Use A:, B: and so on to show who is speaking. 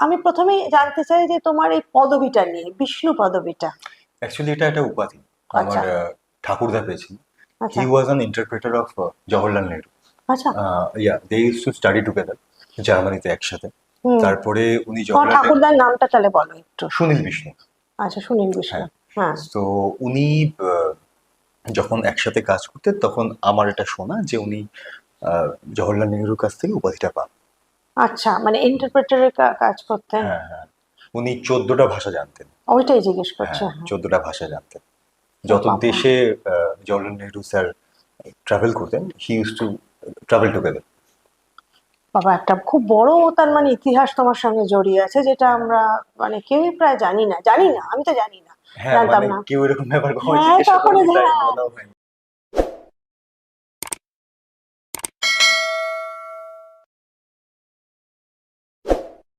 A: আমি প্রথমেই জানতে চাই যে তোমার এই পদবিটা নিয়ে বিষ্ণু পদবিটা।
B: অ্যাকচুয়ালি এটা একটা উপাধি। আমার
A: আচ্ছা।
B: ঠাকুরদা পেয়েছেন।
A: আচ্ছা।
B: He was an interpreter of Jawaharlal Nehru
A: আচ্ছা।
B: Yeah they use to study together জার্মানিতে একসাথে। তারপরে উনি জওহরলাল
A: ঠাকুরদার নামটা তাহলে বলো একটু।
B: সুনীল বিষ্ণু।
A: আচ্ছা সুনীল বিষ্ণু।
B: হ্যাঁ।
A: হ্যাঁ।
B: তো উনি আহ, যখন একসাথে কাজ করতেন তখন আমার এটা শোনা যে উনি জওহরলাল নেহরুর কাছ থেকে উপাধিটা পান।
A: আচ্ছা মানে ইন্টারপ্রেটারের কাজ করতেন?
B: হ্যাঁ হ্যাঁ। উনি চোদ্দটা ভাষা জানতেন।
A: ওইটাই জিজ্ঞেস করছে
B: হ্যাঁ। চোদ্দটা ভাষা জানতেন। যত দেশে আহ, জওহরলাল নেহরু স্যার ট্রাভেল করতেন he use to travel together
A: বাবা একটা খুব বড় তার মানে ইতিহাস তোমার সঙ্গে জড়িয়ে আছে যেটা আমরা মানে কেউই প্রায় জানি না। জানি না আমি তো জানি না।
B: হ্যাঁ
A: জানতাম
B: মানে
A: না।
B: কেউ এরকম ব্যাপার কখনো
A: হ্যাঁ,
B: জিজ্ঞাসা